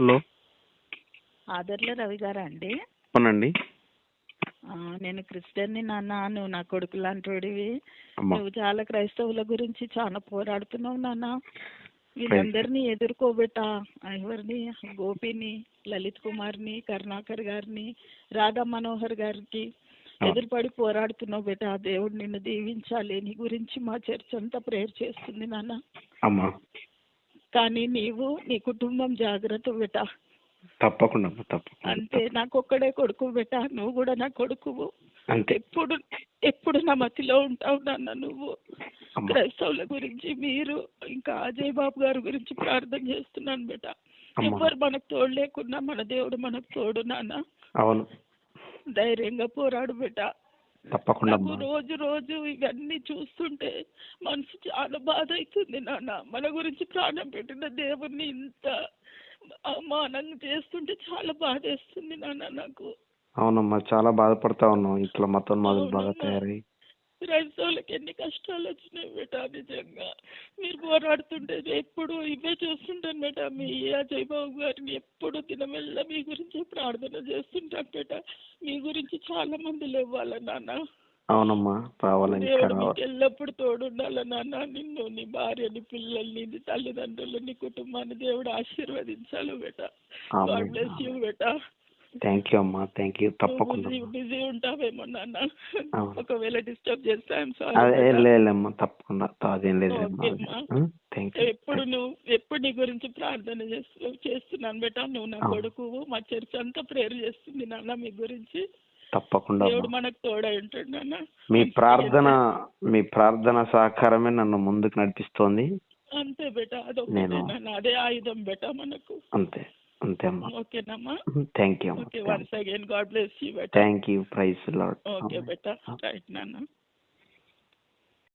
Hello. ఆదర్ల Ravi గారా అండి? అవునండి. నేను క్రిస్టియన్ని నాన్న నువ్వు నా కొడుకు లాంటివాడివి నువ్వు చాలా క్రైస్తవుల గురించి చాలా పోరాడుతున్నావు నాన్న. వీళ్ళందరినీ ఎదుర్కోబెట్టా. ఎవరిని? గోపిని లలిత్ కుమార్ని కరుణాకర్ గారిని రాధా మనోహర్ గారికి. ఎదురుపడి పోరాడుతున్నావు బేట. దేవుడు నిన్ను దీవించాలి. నీ గురించి మా చర్చ్ అంతా ప్రేయర్ చేస్తుంది నాన్న. కానీ నీవు నీ కుటుంబం జాగ్రత్త బేట తప్పకుండా అంతే నాకు ఒక్కడే కొడుకు బేట నువ్వు కూడా నా కొడుకువు. అంతే. ఎప్పుడు ఎప్పుడు నా మతిలో ఉంటావు నాన్న నువ్వు. క్రైస్తవుల గురించి మీరు ఇంకా అజయ్ బాబు గారి గురించి ప్రార్థన చేస్తున్నాను బేట. ఎవరు మనకు తోడు లేకున్నా మన దేవుడు మనకు తోడు నాన్న. అవును. ధైర్యంగా పోరాడు బేట తప్పకుండా రోజు రోజు ఇవన్నీ చూస్తుంటే మనసు చాలా బాధ అవుతుంది నాన్న. మన గురించి ప్రాణం పెట్టిన దేవుణ్ణి ఇంత అవమానంగా చేస్తుంటే చాలా బాధ వేస్తుంది నాన్న నాకు. అవునమ్మా చాలా బాధపడతా ఉన్నాం ఇట్లా మతం మొదలు బాగా. తయారై క్రైస్తవులకి ఎన్ని కష్టాలు వచ్చినాయి బేటా నిజంగా. మీరు పోరాడుతుంటే ఎప్పుడు ఇవే చూస్తుంటాను బేటా. మీ అజయ్ బాబు గారిని ఎప్పుడు దినమెల్లా మీ గురించి ప్రార్థన చేస్తుంటాను బేటా. మీ గురించి చాలా మంది లేవాల నాన్న? అవునమ్మా ఎల్లప్పుడు తోడుండాల నాన్న? నిన్ను నీ భార్యని పిల్లల్ని నీ తల్లిదండ్రులు నీ కుటుంబాన్ని దేవుడు ఆశీర్వదించాలి బేటా? గాడ్ బ్లెస్ యూ బేటా. థ్యాంక్ యూ అమ్మా. థ్యాంక్ యూ తప్పకుండా బిజీ ఉంటావేమో నాన్న. ఒకవేళ డిస్టర్బ్ చేస్తే లేదమ్మా తప్పకుండా అదేం లేదు. థ్యాంక్ యూ ఎప్పుడు నువ్వు ఎప్పుడు నీ గురించి ప్రార్థన చేస్తూ చేస్తున్నాను బేటా. నువ్వు నా. కొడుకు మా చర్చ్ అంతా ప్రేయర్ చేస్తుంది నాన్న మీ గురించి. తప్పకుండా దేవుడు మనకు తోడై ఉంటాడు నాన్న. మీ ప్రార్థన మీ ప్రార్థన సహకారమే నన్ను ముందుకు నడిపిస్తోంది. అంతే బేటా. అదొకటే అదే ఆయుధం బేటా మనకు. అంతే. అంతే అమ్మా ఓకేనమ్మా థ్యాంక్ యూ ఓకే అమ్మా once again God bless you beta thank you praise Lord okay beta right నాన్న